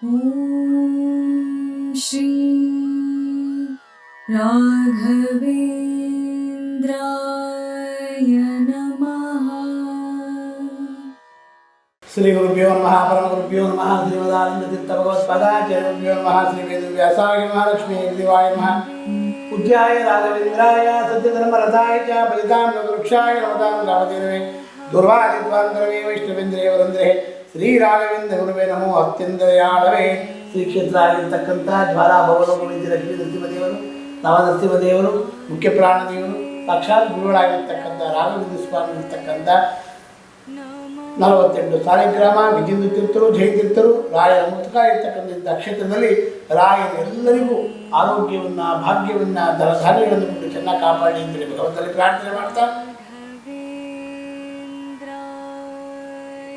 श्री राघवेन्द्राय नमः श्रीगुरुभ्यो नमः परमगुरुभ्यो नमः श्रीमदानन्दतीर्थभगवत्पदाचरुभ्यो नमः श्रीवेदव्यासाय नमः लक्ष्मीदेवाय नमः उद्याय राघवेन्द्राय सत्यधर्मरथाय च फलितां वृक्षाय नमतां गावतीरवे दुर्वादित्वान्तरवे वैष्णवेन्द्रे वरन्द्रे ಶ್ರೀ ರಾಘವೇಂದ್ರ ಗುರುವೇ ನಮೋ ಅತ್ಯಂತಯಾಳವೇ ಶ್ರೀ ಕ್ಷೇತ್ರ ಆಗಿರ್ತಕ್ಕಂಥ ಜ್ವಾಲಾ ಭವನೋಪಮಿತಿ ಲಕ್ಷ್ಮೀ ನರಸಿಂಹದೇವರು ನವನರಸಿಂಹ ದೇವರು ಮುಖ್ಯ ಪ್ರಾಣದೇವರು, ಸಾಕ್ಷಾತ್ ಗುರುಗಳಾಗಿರ್ತಕ್ಕಂಥ ರಾಘವೇಂದ್ರ ಸ್ವಾಮಿ ಇರ್ತಕ್ಕಂಥ ನಲವತ್ತೆಂಟು ಸಾಲಿಗ್ರಾಮ ವಿಜೇಂದ್ರ ತೀರ್ಥರು ಜಯತೀರ್ಥರು ರಾಯರ ಮುಖ ಇರ್ತಕ್ಕಂಥ ಕ್ಷೇತ್ರದಲ್ಲಿ ರಾಯರ ಎಲ್ಲರಿಗೂ ಆರೋಗ್ಯವನ್ನ, ಭಾಗ್ಯವನ್ನ ಧನಧಾನ್ಯಗಳನ್ನು ಕೊಟ್ಟು ಚೆನ್ನಾಗಿ ಕಾಪಾಡಿ ಅಂತೇಳಿ ಭಗವಂತನಲ್ಲಿ ಪ್ರಾರ್ಥನೆ ಮಾಡ್ತಾ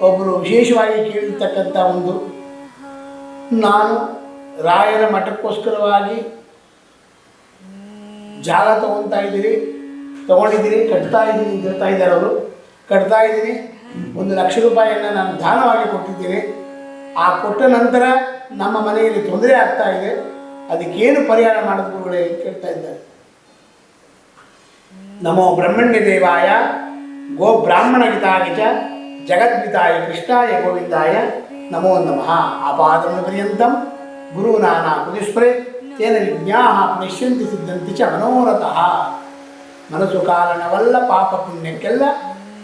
ಒಬ್ಬರು ವಿಶೇಷವಾಗಿ ಕೇಳಿರ್ತಕ್ಕಂಥ ಒಂದು ನಾನು ರಾಯರ ಮಠಕ್ಕೋಸ್ಕರವಾಗಿ ಜಾಗ ತಗೊತಾ ಇದ್ದೀರಿ ತಗೊಂಡಿದ್ದೀರಿ ಕಟ್ತಾ ಇದ್ದೀನಿ ಅಂತ ಹೇಳ್ತಾ ಇದ್ದಾರೆ ಅವರು. ಕಟ್ತಾ ಇದ್ದೀನಿ, ಒಂದು ಲಕ್ಷ ರೂಪಾಯಿಯನ್ನು ನಾನು ದಾನವಾಗಿ ಕೊಟ್ಟಿದ್ದೀನಿ. ಆ ಕೊಟ್ಟ ನಂತರ ನಮ್ಮ ಮನೆಯಲ್ಲಿ ತೊಂದರೆ ಆಗ್ತಾ ಇದೆ. ಅದಕ್ಕೇನು ಪರಿಹಾರ ಮಾಡೋದು ಕೇಳ್ತಾ ಇದ್ದಾರೆ. ನಮೋ ಬ್ರಹ್ಮಣ್ಯ ದೇವಾಯ, ಗೋ ಬ್ರಾಹ್ಮಣ ಹಿತಾಯ ಚ ಜಗದ್ವಿತಾಯ ಕೃಷ್ಣಾಯ ಗೋವಿಂದಾಯ ನಮೋ ನಮಃ. ಆಪಾದನ ಪರ್ಯಂತಂ ಗುರುನಾನ ಕುದಿಸ್ಪ್ರೆ. ತೇನ ವಿಜ್ಞಾ ಪುನಶ್ಯಂತಿ ಸಿದ್ಧಂತಿ ಚ ಮನೋರಥಃ. ಮನಸ್ಸು ಕಾರಣವಲ್ಲ ಪಾಪ ಪುಣ್ಯಕ್ಕೆಲ್ಲ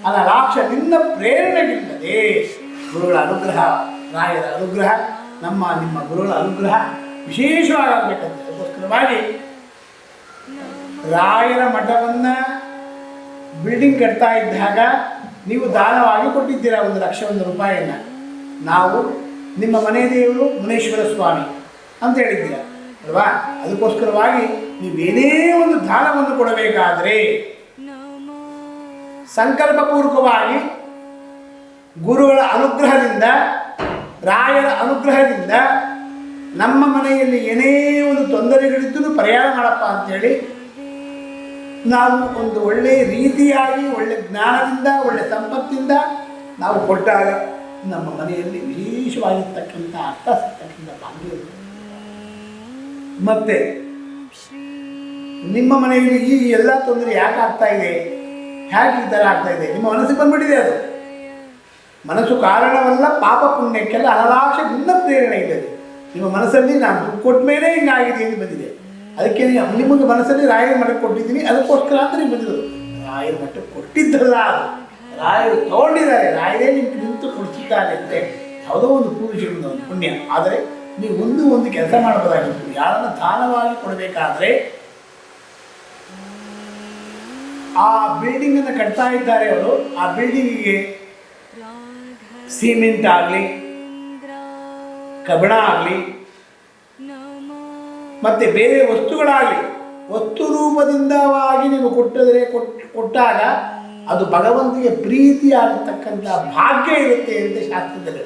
ಅನಲಾಕ್ಷ ನಿನ್ನ ಪ್ರೇರಣೆಗಿಲ್ಲದೆ. ಗುರುಗಳ ಅನುಗ್ರಹ, ರಾಯರ ಅನುಗ್ರಹ, ನಮ್ಮ ನಿಮ್ಮ ಗುರುಗಳ ಅನುಗ್ರಹ ವಿಶೇಷವಾಗಬೇಕಂತ ಅದಕ್ಕೋಸ್ಕರವಾಗಿ ರಾಯರ ಮಠವನ್ನು ಬಿಲ್ಡಿಂಗ್ ಕಟ್ತಾ ಇದ್ದಾಗ ನೀವು ದಾನವಾಗಿ ಕೊಟ್ಟಿದ್ದೀರಾ ಒಂದು ಲಕ್ಷ ಒಂದು ರೂಪಾಯಿಯನ್ನು. ನಾವು ನಿಮ್ಮ ಮನೆ ದೇವರು ಮುನೇಶ್ವರ ಸ್ವಾಮಿ ಅಂತ ಹೇಳಿದ್ದೀರ. ಅಲ್ವಾ? ಅದಕ್ಕೋಸ್ಕರವಾಗಿ ನೀವೇನೇ ಒಂದು ದಾನವನ್ನು ಕೊಡಬೇಕಾದರೆ ಸಂಕಲ್ಪಪೂರ್ವಕವಾಗಿ ಗುರುಗಳ ಅನುಗ್ರಹದಿಂದ, ರಾಯರ ಅನುಗ್ರಹದಿಂದ ನಮ್ಮ ಮನೆಯಲ್ಲಿ ಏನೇ ಒಂದು ತೊಂದರೆಗಳಿದ್ದರೂ ಪರಿಹಾರ ಮಾಡಪ್ಪ ಅಂತೇಳಿ ನಾವು ಒಂದು ಒಳ್ಳೆಯ ರೀತಿಯಾಗಿ, ಒಳ್ಳೆ ಜ್ಞಾನದಿಂದ, ಒಳ್ಳೆ ಸಂಪತ್ತಿಂದ ನಾವು ಕೊಟ್ಟಾಗ ನಮ್ಮ ಮನೆಯಲ್ಲಿ ವಿಶೇಷವಾಗಿರ್ತಕ್ಕಂಥ ಅರ್ಥ ಸಿಗ್ತಕ್ಕಂಥ ಭಾಗ್ಯ. ಮತ್ತೆ ನಿಮ್ಮ ಮನೆಯಲ್ಲಿ ಈ ಎಲ್ಲ ತೊಂದರೆ ಯಾಕೆ ಆಗ್ತಾ ಇದೆ? ಹೇಗೆ ಈ ಥರ ಆಗ್ತಾ ಇದೆ? ನಿಮ್ಮ ಮನಸ್ಸಿಗೆ ಬಂದ್ಬಿಟ್ಟಿದೆ ಅದು. ಮನಸ್ಸು ಕಾರಣವಲ್ಲ, ಪಾಪ ಪುಣ್ಯಕ್ಕೆಲ್ಲ ಹಲಾಶ ಭಿನ್ನ ಪ್ರೇರಣೆ ಇದೆ ನಿಮ್ಮ ಮನಸ್ಸಲ್ಲಿ ನಾನು ದುಡ್ಡು ಕೊಟ್ಟ ಮೇಲೆ ಹಿಂಗಾಗಿದೆ ಎಂದು ಬಂದಿದೆ. ಅದಕ್ಕೆ ನಿಮಗೆ ಮನಸ್ಸಲ್ಲಿ ರಾಯರ ಮಠಕ್ಕೆ ಕೊಟ್ಟಿದ್ದೀನಿ, ಅದಕ್ಕೋಸ್ಕರ ಅಂತ ನೀವು ಬಂದಿದ್ದು. ರಾಯರ ಮಠಕ್ಕೆ ಕೊಟ್ಟಿದ್ದಲ್ಲ ರಾಯರು ತಗೊಂಡಿದ್ದಾರೆ, ರಾಯರೇ ನಿಮ್ಗೆ ನಿಂತು ಕೊಡಿಸಿದ್ದಾರೆ ಅಂದರೆ ಯಾವುದೋ ಒಂದು ಪೂರ್ವಜನ್ಮದ ಒಂದು ಪುಣ್ಯ. ಆದರೆ ನೀವು ಒಂದು ಒಂದು ಕೆಲಸ ಮಾಡಬಹುದಾಗಿತ್ತು. ಯಾರನ್ನು ದಾನವಾಗಿ ಕೊಡಬೇಕಾದ್ರೆ ಆ ಬಿಲ್ಡಿಂಗನ್ನು ಕಟ್ತಾ ಇದ್ದಾರೆ ಅವರು. ಆ ಬಿಲ್ಡಿಂಗಿಗೆ ಸಿಮೆಂಟ್ ಆಗಲಿ ಕಬಣ ಆಗಲಿ ಮತ್ತೆ ಬೇರೆ ವಸ್ತುಗಳಾಗಲಿ ವಸ್ತು ರೂಪದಿಂದವಾಗಿ ನೀವು ಕೊಟ್ಟಿದ್ರೆ ಕೊಟ್, ಕೊಟ್ಟಾಗ ಅದು ಭಗವಂತನಿಗೆ ಪ್ರೀತಿಯಾಗತಕ್ಕಂಥ ಭಾಗ್ಯ ಇರುತ್ತೆ ಅಂತ ಶಾಸ್ತ್ರದಲ್ಲಿ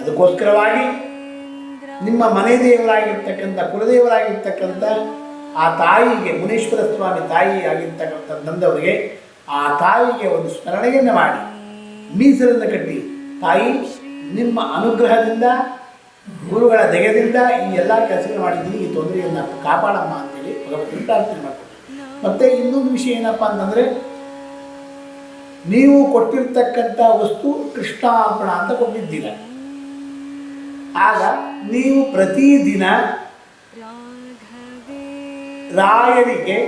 ಅದಕ್ಕೋಸ್ಕರವಾಗಿ ನಿಮ್ಮ ಮನೆ ದೇವರಾಗಿರ್ತಕ್ಕಂಥ, ಕುಲದೇವರಾಗಿರ್ತಕ್ಕಂಥ ಆ ತಾಯಿಗೆ, ಮುನೇಶ್ವರ ಸ್ವಾಮಿ ತಾಯಿ ಆಗಿರ್ತಕ್ಕಂಥ ನಂದವರಿಗೆ ಆ ತಾಯಿಗೆ ಒಂದು ಸ್ಮರಣೆಯನ್ನು ಮಾಡಿ. ಮೀಸಲನ್ನು ಕಟ್ಟಿ, ತಾಯಿ, ನಿಮ್ಮ ಅನುಗ್ರಹದಿಂದ ಗುರುಗಳ ದಯದಿಂದ ಈ ಎಲ್ಲ ಕೆಲಸಗಳು ಮಾಡಿದ್ದೀನಿ. ಈ ತೊಂದರೆಯನ್ನು ಕಾಪಾಡಮ್ಮ ಅಂತೇಳಿ ಭಗವಂತನ ಪ್ರಾರ್ಥನೆ ಮಾಡ್ತಾರೆ. ಮತ್ತು ಇನ್ನೊಂದು ವಿಷಯ ಏನಪ್ಪ ಅಂತಂದರೆ, ನೀವು ಕೊಟ್ಟಿರ್ತಕ್ಕಂಥ ವಸ್ತು ಕೃಷ್ಣಾರ್ಪಣ ಅಂತ ಕೊಟ್ಟಿದ್ದೀರ. ಆಗ ನೀವು ಪ್ರತಿದಿನ ರಾಯರಿಗೆ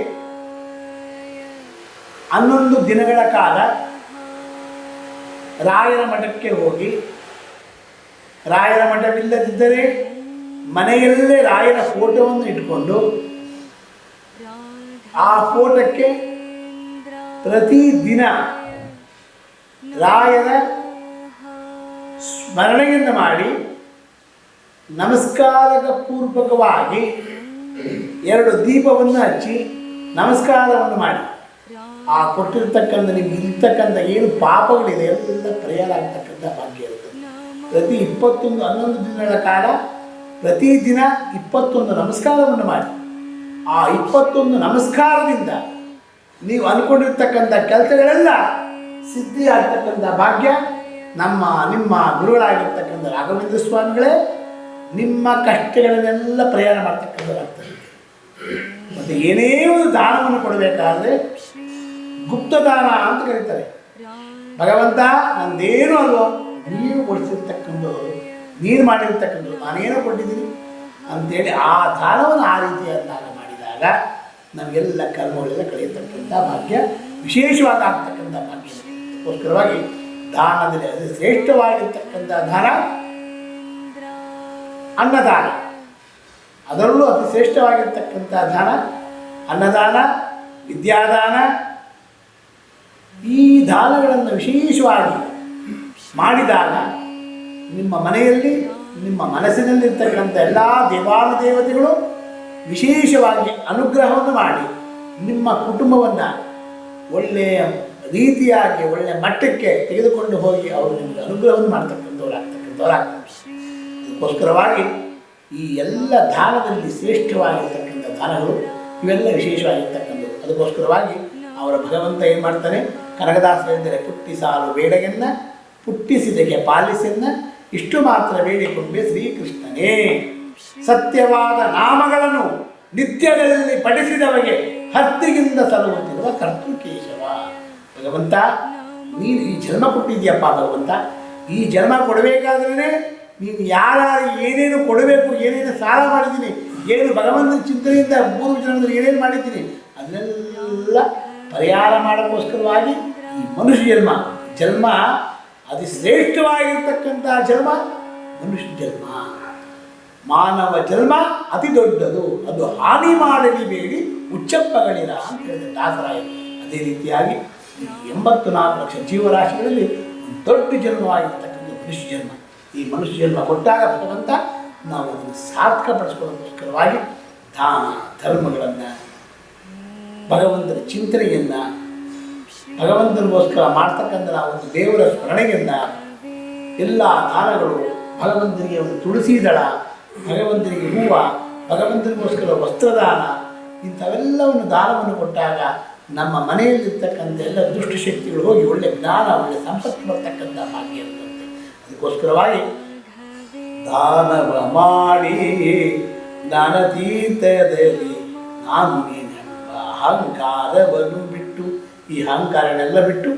ಹನ್ನೊಂದು ದಿನಗಳ ಕಾಲ ರಾಯರ ಮಠಕ್ಕೆ ಹೋಗಿ ರಾಯರ ಮಠವಿಲ್ಲದಿದ್ದರೆ ಮನೆಯಲ್ಲೇ ರಾಯರ ಫೋಟೋವನ್ನು ಇಟ್ಕೊಂಡು ಆ ಫೋಟೋಕ್ಕೆ ಪ್ರತಿದಿನ ರಾಯರ ಸ್ಮರಣೆಯನ್ನು ಮಾಡಿ ನಮಸ್ಕಾರದ ಪೂರ್ವಕವಾಗಿ ಎರಡು ದೀಪವನ್ನು ಹಚ್ಚಿ ನಮಸ್ಕಾರವನ್ನು ಮಾಡಿ. ಆ ಕೊಟ್ಟಿರ್ತಕ್ಕಂಥ ನಿಮ್ಗೆ ಇರ್ತಕ್ಕಂಥ ಏನು ಪಾಪಗಳಿದೆ ಎಲ್ಲ ಪರಿಹಾರ ಆಗ್ತಕ್ಕಂಥ ಭಾಗ್ಯ. ಪ್ರತಿ ಇಪ್ಪತ್ತೊಂದು ಹನ್ನೊಂದು ದಿನಗಳ ಕಾಲ ಪ್ರತಿದಿನ ಇಪ್ಪತ್ತೊಂದು ನಮಸ್ಕಾರವನ್ನು ಮಾಡಿ. ಆ ಇಪ್ಪತ್ತೊಂದು ನಮಸ್ಕಾರದಿಂದ ನೀವು ಅಂದ್ಕೊಂಡಿರ್ತಕ್ಕಂಥ ಕೆಲಸಗಳೆಲ್ಲ ಸಿದ್ಧಿ ಆಗ್ತಕ್ಕಂಥ ಭಾಗ್ಯ ನಮ್ಮ, ನಿಮ್ಮ ಗುರುಗಳಾಗಿರ್ತಕ್ಕಂಥ ರಾಘವೇಂದ್ರ ಸ್ವಾಮಿಗಳೇ ನಿಮ್ಮ ಕಷ್ಟಗಳನ್ನೆಲ್ಲ ಪ್ರಯಾಣ ಮಾಡ್ತಕ್ಕಂಥದ್ದಾಗ್ತದೆ. ಮತ್ತು ಏನೇ ಒಂದು ದಾನವನ್ನು ಕೊಡಬೇಕಾದ್ರೆ ಗುಪ್ತದಾನ ಅಂತ ಕರೀತಾರೆ. ಭಗವಂತ, ನಂದೇನು ಅಲ್ವೋ? ನೀವು ಕೊಡಿಸಿರ್ತಕ್ಕಂಥ ನೀನು ಮಾಡಿರ್ತಕ್ಕಂಥದ್ದು ನಾನೇನೋ ಕೊಟ್ಟಿದ್ದೀನಿ ಅಂತೇಳಿ ಆ ದಾನವನ್ನು ಆ ರೀತಿಯನ್ನಾಗ ಮಾಡಿದಾಗ ನಮಗೆಲ್ಲ ಕರ್ಮಗಳೆಲ್ಲ ಕಳೆಯತಕ್ಕಂಥ ಭಾಗ್ಯ ವಿಶೇಷವಾದ ಆಗ್ತಕ್ಕಂಥ ಭಾಗ್ಯ. ಅದಕ್ಕೋಸ್ಕರವಾಗಿ ದಾನದಲ್ಲಿ ಅದು ಶ್ರೇಷ್ಠವಾಗಿರ್ತಕ್ಕಂಥ ದಾನ, ಅನ್ನದಾನ. ಅದರಲ್ಲೂ ಅತಿ ಶ್ರೇಷ್ಠವಾಗಿರ್ತಕ್ಕಂಥ ದಾನ, ಅನ್ನದಾನ, ವಿದ್ಯಾದಾನ. ಈ ದಾನಗಳನ್ನು ವಿಶೇಷವಾಗಿ ಮಾಡಿದಾಗ ನಿಮ್ಮ ಮನೆಯಲ್ಲಿ, ನಿಮ್ಮ ಮನಸ್ಸಿನಲ್ಲಿರ್ತಕ್ಕಂಥ ಎಲ್ಲ ದೇವಾನುದೇವತೆಗಳು ವಿಶೇಷವಾಗಿ ಅನುಗ್ರಹವನ್ನು ಮಾಡಿ ನಿಮ್ಮ ಕುಟುಂಬವನ್ನು ಒಳ್ಳೆಯ ರೀತಿಯಾಗಿ ಒಳ್ಳೆಯ ಮಟ್ಟಕ್ಕೆ ತೆಗೆದುಕೊಂಡು ಹೋಗಿ ಅವರು ನಿಮಗೆ ಅನುಗ್ರಹವನ್ನು ಮಾಡ್ತಕ್ಕಂಥವ್ರಾಗ್ತಕ್ಕಂಥವ್ರಾಗ್ತಾರೆ. ಅದಕ್ಕೋಸ್ಕರವಾಗಿ ಈ ಎಲ್ಲ ದಾನದಲ್ಲಿ ಶ್ರೇಷ್ಠವಾಗಿರ್ತಕ್ಕಂಥ ದಾನಗಳು ಇವೆಲ್ಲ ವಿಶೇಷವಾಗಿರ್ತಕ್ಕಂಥದ್ದು ಅದಕ್ಕೋಸ್ಕರವಾಗಿ ಅವರ ಭಗವಂತ ಏನು ಮಾಡ್ತಾನೆ ಕನಕದಾಸರೆಂದರೆ ಪುಟ್ಟಿ ಸಾಲು ಬೇಡಗೆನ್ನ ಪುಟ್ಟಿಸಿದಕ್ಕೆ ಪಾಲಿಸೆನ್ನ ಇಷ್ಟು ಮಾತ್ರ ಬೇಡಿಕೊಂಡೆ ಶ್ರೀಕೃಷ್ಣನೇ. ಸತ್ಯವಾದ ನಾಮಗಳನ್ನು ನಿತ್ಯದಲ್ಲಿ ಪಡಿಸಿದವಗೆ ಹತ್ತಿಗಿಂದ ಸಲುವುತ್ತಿರುವ ಕರ್ತೃಕೇಶವ ಭಗವಂತ, ನೀನು ಈ ಜನ್ಮ ಕೊಟ್ಟಿದ್ಯಪ್ಪ ಭಗವಂತ. ಈ ಜನ್ಮ ಕೊಡಬೇಕಾದ್ರೆ ನೀನು ಯಾರು ಏನೇನು ಕೊಡಬೇಕು, ಏನೇನು ಸಾಲ ಮಾಡಿದ್ದೀನಿ, ಏನು ಭಗವಂತನ ಚಿಂತನೆಯಿಂದ ಮೂರು ಜನದಲ್ಲಿ ಏನೇನು ಮಾಡಿದ್ದೀನಿ, ಅದನ್ನೆಲ್ಲ ಪರಿಹಾರ ಮಾಡೋಕ್ಕೋಸ್ಕರವಾಗಿ ಈ ಮನುಷ್ಯ ಜನ್ಮ ಜನ್ಮ ಅತಿ ಶ್ರೇಷ್ಠವಾಗಿರ್ತಕ್ಕಂಥ ಜನ್ಮ ಮನುಷ್ಯ ಜನ್ಮ. ಮಾನವ ಜನ್ಮ ಅತಿ ದೊಡ್ಡದು. ಅದು ಹಾನಿ ಮಾಡಲಿ ಬೇಡಿ ಉಚ್ಚಪ್ಪಗಳಿರ ಅಂತ ಹೇಳಿದ ದಾಸರಾಯ ಅದೇ ರೀತಿಯಾಗಿ ಎಂಬತ್ತು ನಾಲ್ಕು ಲಕ್ಷ ಜೀವರಾಶಿಗಳಲ್ಲಿ ದೊಡ್ಡ ಜನ್ಮವಾಗಿರ್ತಕ್ಕಂಥ ಮನುಷ್ಯ ಜನ್ಮ. ಈ ಮನುಷ್ಯ ಜನ್ಮ ಕೊಟ್ಟಾಗ ಭಗವಂತ ನಾವು ಅದನ್ನು ಸಾರ್ಥಕಪಡಿಸ್ಕೊಳ್ಳೋಕ್ಕೋಸ್ಕರವಾಗಿ ದಾನ, ಧರ್ಮಗಳನ್ನು, ಭಗವಂತನ ಚಿಂತನೆಯನ್ನು ಭಗವಂತನಿಗೋಸ್ಕರ ಮಾಡ್ತಕ್ಕಂಥ ಒಂದು ದೇವರ ಸ್ಮರಣೆಯಿಂದ ಎಲ್ಲ ದಾನಗಳು ಭಗವಂತನಿಗೆ ಒಂದು ತುಳಸಿ ದಳ, ಭಗವಂತನಿಗೆ ಹೂವ, ಭಗವಂತನಿಗೋಸ್ಕರ ವಸ್ತ್ರದಾನ, ಇಂಥವೆಲ್ಲವನ್ನು ದಾನವನ್ನು ಕೊಟ್ಟಾಗ ನಮ್ಮ ಮನೆಯಲ್ಲಿರ್ತಕ್ಕಂಥ ಎಲ್ಲ ದುಷ್ಟಶಕ್ತಿಗಳು ಹೋಗಿ ಒಳ್ಳೆ ಜ್ಞಾನ, ಒಳ್ಳೆ ಸಂಪತ್ತು ಬರ್ತಕ್ಕಂಥ ಭಾಗ್ಯ ಅದಕ್ಕೋಸ್ಕರವಾಗಿ ದಾನವ ಮಾಡಿ ದಾನ ತೀರ್ಥದಲ್ಲಿ ನಾನು ನೀನೆಂಬ ಅಹಂಕಾರವನ್ನು ಈ ಅಹಂಕಾರನೆಲ್ಲ ಬಿಟ್ಟು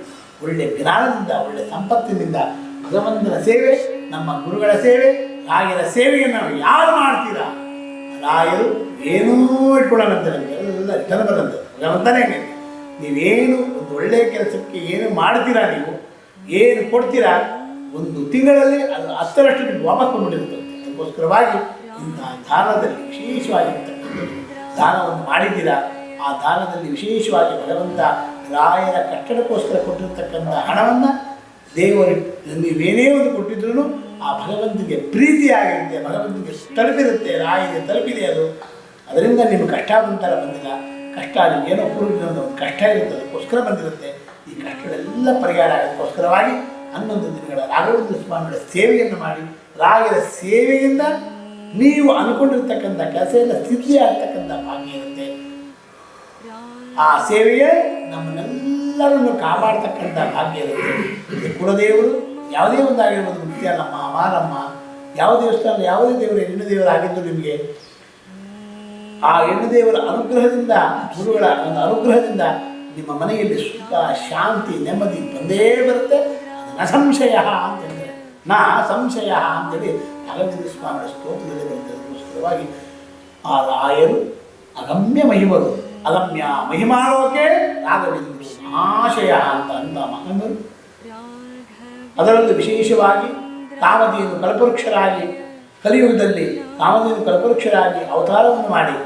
ಒಳ್ಳೆ ಜ್ಞಾನದಿಂದ, ಒಳ್ಳೆ ಸಂಪತ್ತಿನಿಂದ ಭಗವಂತನ ಸೇವೆ, ನಮ್ಮ ಗುರುಗಳ ಸೇವೆ, ರಾಯರ ಸೇವೆಯನ್ನು ಯಾರು ಮಾಡ್ತೀರಾ? ರಾಯರು ಏನೂ ಇಟ್ಕೊಳ್ಳೋಣಂತೆ ನಮಗೆ ಎಲ್ಲ ಜನ ಬರಂತೆ ಭಗವಂತನೇ. ನೀವೇನು ಒಂದು ಒಳ್ಳೆಯ ಕೆಲಸಕ್ಕೆ ಏನು ಮಾಡ್ತೀರಾ ನೀವು? ಏನು ಕೊಡ್ತೀರಾ? ಒಂದು ತಿಂಗಳಲ್ಲಿ ಅದು ಹತ್ತರಷ್ಟು ನಿಮ್ಗೆ ವಾಪಸ್ ಬಂದ್ಬಿಟ್ಟಿರುತ್ತೆ. ಅದಕ್ಕೋಸ್ಕರವಾಗಿ ಇಂತಹ ದಾನದಲ್ಲಿ ವಿಶೇಷವಾಗಿರ್ತಕ್ಕಂಥದ್ದು ದಾನವನ್ನು ಮಾಡಿದ್ದೀರಾ? ಆ ದಾನದಲ್ಲಿ ವಿಶೇಷವಾಗಿ ಭಗವಂತ ರಾಯರ ಕಟ್ಟಡಕ್ಕೋಸ್ಕರ ಕೊಟ್ಟಿರ್ತಕ್ಕಂಥ ಹಣವನ್ನು ದೇವರು ನೀವೇನೇ ಒಂದು ಕೊಟ್ಟಿದ್ರು ಆ ಭಗವಂತನಿಗೆ ಪ್ರೀತಿಯಾಗಿರುತ್ತೆ, ಭಗವಂತನಿಗೆ ತಲುಪಿರುತ್ತೆ, ರಾಯಿಗೆ ತಲುಪಿದೆ ಅದು. ಅದರಿಂದ ನಿಮ್ಗೆ ಕಷ್ಟ ಬಂತರ ಬಂದಿಲ್ಲ. ಕಷ್ಟ ನಿಮಗೇನೋ ಒಂದು ಕಷ್ಟ ಇರುತ್ತೆ, ಅದಕ್ಕೋಸ್ಕರ ಬಂದಿರುತ್ತೆ. ಈ ಕಷ್ಟಗಳೆಲ್ಲ ಪರಿಹಾರ ಆಗೋಕ್ಕೋಸ್ಕರವಾಗಿ ಹನ್ನೊಂದು ದಿನಗಳ ರಾಘವೇಂದ್ರ ಸ್ವಾಮಿಗಳ ಸೇವೆಯನ್ನು ಮಾಡಿ, ರಾಯರ ಸೇವೆಯಿಂದ ನೀವು ಅಂದ್ಕೊಂಡಿರ್ತಕ್ಕಂಥ ಕೆಲಸ ಎಲ್ಲ ಸಿದ್ಧಿ ಆಗ್ತಕ್ಕಂಥ ಭಾಗ್ಯ ಆ ಸೇವೆಯೇ ನಮ್ಮನ್ನೆಲ್ಲರನ್ನು ಕಾಪಾಡ್ತಕ್ಕಂಥ ಭಾಗ್ಯ ಇರುತ್ತೆ ಕುಲದೇವರು ಯಾವುದೇ ಒಂದಾಗಿರ್ಬೋದು ಮುತ್ಯಾಲಮ್ಮ ಮಾರಮ್ಮ, ಯಾವ ದೇವಸ್ಥಾನ, ಯಾವುದೇ ದೇವರು ಹೆಣ್ಣು ದೇವರಾಗಿದ್ದು ನಿಮಗೆ, ಆ ಹೆಣ್ಣು ದೇವರ ಅನುಗ್ರಹದಿಂದ, ಗುರುಗಳ ಒಂದು ಅನುಗ್ರಹದಿಂದ ನಿಮ್ಮ ಮನೆಯಲ್ಲಿ ಸುಖ, ಶಾಂತಿ, ನೆಮ್ಮದಿ ಬಂದೇ ಬರುತ್ತೆ. ನ ಸಂಶಯ ಅಂತ ಹೇಳ್ತಾರೆ ನಾ ಸಂಶಯ ಅಂತೇಳಿ ರಾಘವೇಂದ್ರ ಸ್ವಾಮಿಯ ಸ್ತೋತ್ರದಲ್ಲಿ ಬರುತ್ತೆ ಅದಕ್ಕೋಸ್ಕರವಾಗಿ ಆ ರಾಯರು ಅಗಮ್ಯ ಮಹಿಮರು. ಅಗಮ್ಯ ಮಹಿಮಾಲೋಕೆ ರಾಘವೇಂದ್ರ ಮಹಾಶಯ ಅಂತ ಅಂದ ಮಹಮ್ಮರು ಅದರಲ್ಲೂ ವಿಶೇಷವಾಗಿ ಕಾಮಧೇನು ಕಲ್ಪವೃಕ್ಷರಾಗಿ ಕಲಿಯುಗದಲ್ಲಿ ಕಾಮಧೇನು ಕಲ್ಪವೃಕ್ಷರಾಗಿ ಅವತಾರವನ್ನು ಮಾಡಿ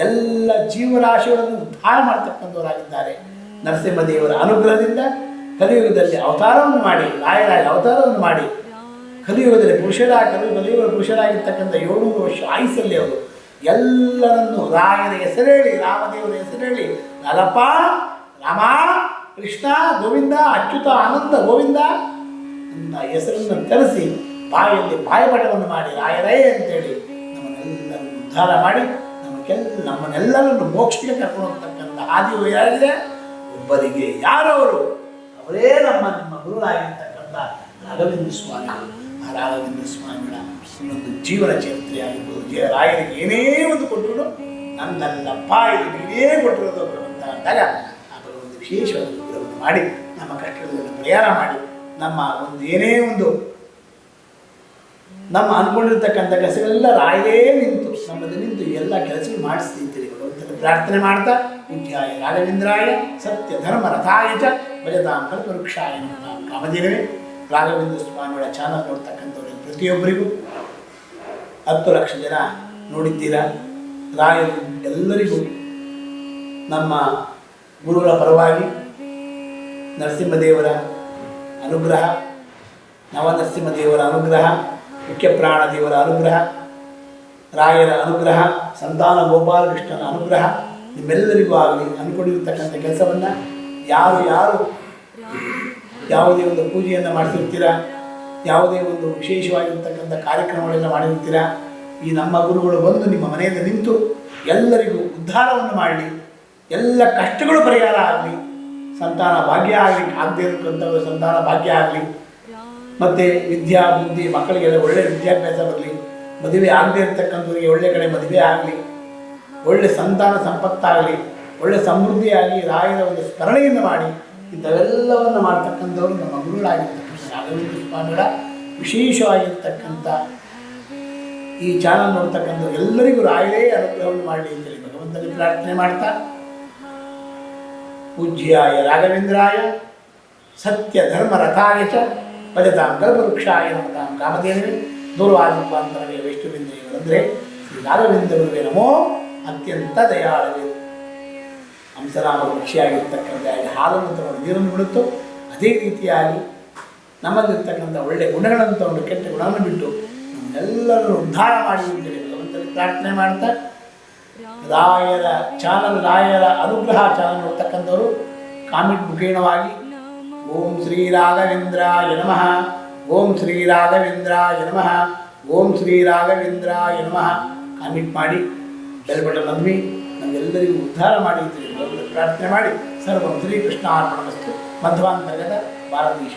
ಎಲ್ಲ ಜೀವರಾಶಿಗಳನ್ನು ಉದ್ಧಾರ ಮಾಡತಕ್ಕಂಥವರಾಗಿದ್ದಾರೆ. ನರಸಿಂಹದೇವರ ಅನುಗ್ರಹದಿಂದ ಕಲಿಯುಗದಲ್ಲಿ ಅವತಾರವನ್ನು ಮಾಡಿ ರಾಯರಾಗಿ ಅವತಾರವನ್ನು ಮಾಡಿ, ಕಲಿಯುಗದಲ್ಲಿ ಪುರುಷರಾಗಿ ಕಲಿಯುಗ ಕಲಿಯುಗ ಪುರುಷರಾಗಿರ್ತಕ್ಕಂಥ ಏಳ್ನೂರು ವರ್ಷ ಆಯುಸ್ಸಲ್ಲಿ ಅವರು ಎಲ್ಲರನ್ನು ರಾಯನ ಹೆಸರೇಳಿ ರಾಮದೇವರ ಹೆಸರೇಳಿ ನಲಪ ರಾಮ, ಕೃಷ್ಣ, ಗೋವಿಂದ, ಅಚ್ಯುತ, ಆನಂದ, ಗೋವಿಂದ ನನ್ನ ಹೆಸರನ್ನು ಕರೆಸಿ, ಬಾಯಲ್ಲಿ ಬಾಯಪಟವನ್ನು ಮಾಡಿ ರಾಯರೇ ಅಂತೇಳಿ ನಮ್ಮನ್ನೆಲ್ಲರನ್ನು ಉದ್ಧಾರ ಮಾಡಿ ನಮಗೆಲ್ಲ ನಮ್ಮನ್ನೆಲ್ಲರನ್ನು ಮೋಕ್ಷಕ್ಕೆ ಕರ್ಕೊಂಡು ಹೋಗ್ತಕ್ಕಂಥ ಹಾದಿಯು ಯಾರಿದೆ ಒಬ್ಬರಿಗೆ ಯಾರವರು ಅವರೇ ನಮ್ಮ, ನಿಮ್ಮ ಗುರುಗಳಾಗಿರ್ತಕ್ಕಂಥ ರಾಘವೇಂದ್ರ ಸ್ವಾಮಿಗಳು. ಆ ರಾಘವೇಂದ್ರ ಸ್ವಾಮಿಗಳ ಇನ್ನೊಂದು ಜೀವನ ಚರಿತ್ರೆ ಆಗಿರ್ಬೋದು. ಜಯ ರಾಯರಿಗೆ ಏನೇ ಒಂದು ಕೊಟ್ಟರು ನನ್ನಲ್ಲಪ್ಪ ಇದು ನೀನೇ ಕೊಟ್ಟಿರೋದು ಭಗವಂತ ಅಂದಾಗ ಆ ಭಗವಂತ ವಿಶೇಷವಾದ ಮಾಡಿ, ನಮ್ಮ ಕಷ್ಟಗಳನ್ನು ಪರಿಹಾರ ಮಾಡಿ, ನಮ್ಮ ಒಂದು ಏನೇ ಒಂದು ನಮ್ಮ ಅಂದ್ಕೊಂಡಿರ್ತಕ್ಕಂಥ ಕೆಲಸಗಳೆಲ್ಲ ರಾಯೇ ನಿಂತು, ನಮ್ಮದು ನಿಂತು ಎಲ್ಲ ಕೆಲಸ ಅಂತೇಳಿ ಭಗವಂತನ ಪ್ರಾರ್ಥನೆ ಮಾಡ್ತಾ ಪೂಜ್ಯಾಯ ರಾಘವೇಂದ್ರಾಯ, ಸತ್ಯ ಧರ್ಮ ರಥಾಯ ಚ ಭಜತಾಂ ಕಲ್ಪವೃಕ್ಷಾಯ ನಮ್ಮ ಕಾಮಧೇನವೇ ರಾಘವೇಂದ್ರ ಸ್ವಾಮಿಗಳ ಚಾನಲ್ ನೋಡ್ತಕ್ಕಂಥವ್ರಿಗೆ ಪ್ರತಿಯೊಬ್ಬರಿಗೂ ಹತ್ತು ಲಕ್ಷ ಜನ ನೋಡಿದ್ದೀರಾ? ರಾಯರು ಎಲ್ಲರಿಗೂ ನಮ್ಮ ಗುರುಗಳ ಪರವಾಗಿ ನರಸಿಂಹದೇವರ ಅನುಗ್ರಹ, ನವನರಸಿಂಹದೇವರ ಅನುಗ್ರಹ ಮುಖ್ಯ ಪ್ರಾಣ ದೇವರ ಅನುಗ್ರಹ, ರಾಯರ ಅನುಗ್ರಹ, ಸಂತಾನ ಗೋಪಾಲಕೃಷ್ಣನ ಅನುಗ್ರಹ, ನಿಮ್ಮೆಲ್ಲರಿಗೂ ಆಗಲಿ. ಅಂದ್ಕೊಂಡಿರ್ತಕ್ಕಂಥ ಕೆಲಸವನ್ನು ಯಾರು ಯಾರು ಯಾವುದೇ ಒಂದು ಪೂಜೆಯನ್ನು ಮಾಡಿಸಿರ್ತೀರಾ ಯಾವುದೇ ಒಂದು ವಿಶೇಷವಾಗಿರ್ತಕ್ಕಂಥ ಕಾರ್ಯಕ್ರಮಗಳೆಲ್ಲ ಮಾಡಿರ್ತೀರಾ? ಈ ನಮ್ಮ ಗುರುಗಳು ಬಂದು ನಿಮ್ಮ ಮನೆಯಲ್ಲಿ ನಿಂತು ಎಲ್ಲರಿಗೂ ಉದ್ಧಾರವನ್ನು ಮಾಡಲಿ, ಎಲ್ಲ ಕಷ್ಟಗಳು ಪರಿಹಾರ ಆಗಲಿ, ಸಂತಾನ ಭಾಗ್ಯ ಆಗಲಿ, ಆಗದೇ ಇರತಕ್ಕಂಥವ್ರ ಸಂತಾನ ಭಾಗ್ಯ ಆಗಲಿ, ಮತ್ತು ವಿದ್ಯಾ, ಬುದ್ಧಿ, ಮಕ್ಕಳಿಗೆಲ್ಲ ಒಳ್ಳೆಯ ವಿದ್ಯಾಭ್ಯಾಸ ಬರಲಿ, ಮದುವೆ ಆಗದೇ ಇರತಕ್ಕಂಥವ್ರಿಗೆ ಒಳ್ಳೆ ಕಡೆ ಮದುವೆ ಆಗಲಿ, ಒಳ್ಳೆ ಸಂತಾನ ಸಂಪತ್ತಾಗಲಿ, ಒಳ್ಳೆ ಸಮೃದ್ಧಿಯಾಗಿ ರಾಯರ ಒಂದು ಸ್ಮರಣೆಯನ್ನು ಮಾಡಿ, ಇಂಥವೆಲ್ಲವನ್ನು ಮಾಡ್ತಕ್ಕಂಥವ್ರು ನಮ್ಮ ಗುರುಗಳಾಗಿರ್ತಕ್ಕಂಥ ರಾಘವೇಂದ್ರ ಸ್ವಾಮಿಗಳ ವಿಶೇಷವಾಗಿರ್ತಕ್ಕಂಥ ಈ ಚಾನಲ್ ನೋಡ್ತಕ್ಕಂಥ ಎಲ್ಲರಿಗೂ ರಾಯರೇ ಅನುಗ್ರಹವನ್ನು ಮಾಡಲಿ ಅಂತೇಳಿ ಭಗವಂತನಲ್ಲಿ ಪ್ರಾರ್ಥನೆ ಮಾಡ್ತಾ, ಪೂಜ್ಯಾಯ ರಾಘವೇಂದ್ರಾಯ ಸತ್ಯ ಧರ್ಮ ರಥಾಯ ಚ ಪದತಾಂ ಗರ್ಭವೃಕ್ಷಾಯ ನಮತಾಂ ಕಾಮಧೇನವೇ ದೂರವಾದಂತರವೇ ವೈಷ್ಣವೇಂದ್ರಿಯವರಂದರೆ ಶ್ರೀ ರಾಘವೇಂದ್ರಗುರುವೇ ನಮೋ ಅತ್ಯಂತ ದಯಾಳವೇ. ಹಂಸರಾಮ ವೃಕ್ಷಿಯಾಗಿರ್ತಕ್ಕಂಥ ಹಾಲನ್ನು ತಗೊಂಡು ನೀರನ್ನು ಬಿಡುತ್ತೋ ಅದೇ ರೀತಿಯಾಗಿ ನಮ್ಮಲ್ಲಿರ್ತಕ್ಕಂಥ ಒಳ್ಳೆ ಗುಣಗಳನ್ನು ತಗೊಂಡು ಕೆಟ್ಟ ಗುಣವನ್ನು ಬಿಟ್ಟು ನಮ್ಮೆಲ್ಲರನ್ನು ಉದ್ಧಾರ ಮಾಡಿ ಅಂತೇಳಿ ಪ್ರಾರ್ಥನೆ ಮಾಡ್ತಾ, ರಾಯರ ಚಾನಲ್, ರಾಯರ ಅನುಗ್ರಹ ಚಾನಲ್ ನೋಡ್ತಕ್ಕಂಥವರು ಕಾಮೆಂಟ್ ಮುಖೇಣವಾಗಿ, ಓಂ ಶ್ರೀ ರಾಘವೇಂದ್ರ ನಮಃ, ಓಂ ಶ್ರೀ ರಾಘವೇಂದ್ರ ನಮಃ, ಓಂ ಶ್ರೀ ರಾಘವೇಂದ್ರ ನಮಃ ಕಾಮೆಂಟ್ ಮಾಡಿ, ಬೆಲ್ ನಂಬಿ ನಮ್ಗೆಲ್ಲರಿಗೂ ಉದ್ಧಾರ ಮಾಡಿ ಅಂತ ಹೇಳಿ ಭಗವಂತನ ಪ್ರಾರ್ಥನೆ ಮಾಡಿ, ಸರ್ವಂ ಶ್ರೀಕೃಷ್ಣ ಅರ್ಪಣಮಸ್ತು ಮಧ್ವಾಂತರ್ಗತ ಭಾರತೀಶ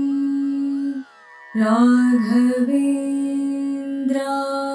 राघवेन्द्रा।